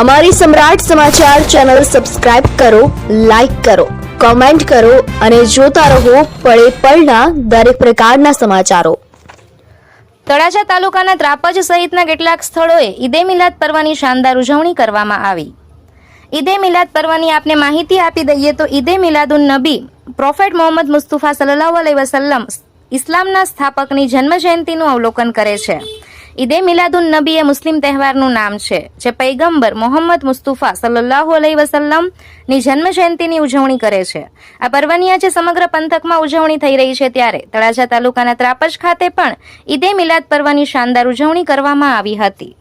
અમારી સમ્રાટ સમાચાર channel subscribe કરો, લાઇક કરો, કોમેન્ટ કરો અને જોતા રહો પળે પળના દરેક પ્રકારના સમાચારો. તળાજા તાલુકાના ત્રાપજ સહિતના કેટલાક સ્થળોએ ઈદે મિલાદ પર્વની શાનદાર ઉજવણી કરવામાં આવી. ઈદે મિલાદ પર્વની આપને માહિતી આપી દઈએ તો ઈદે મિલાદુન નબી, પ્રોફેટ મોહમ્મદ મુસ્તુફા સલ્લાહ વસલ્લમ ઇસ્લામના સ્થાપકની જન્મ જયંતિનું અવલોકન કરે છે. ઈદે મિલાદુન નબી એ મુસ્લિમ તહેવારનું નામ છે, જે પૈગંબર મોહમ્મદ મુસ્તુફા સલ્લાહુ અલહી વસલ્લમની જન્મ જયંતિની ઉજવણી કરે છે. આ પર્વની આજે સમગ્ર પંથકમાં ઉજવણી થઈ રહી છે ત્યારે તળાજા તાલુકાના ત્રાપજ ખાતે પણ ઈદે મિલાદ પર્વની શાનદાર ઉજવણી કરવામાં આવી હતી.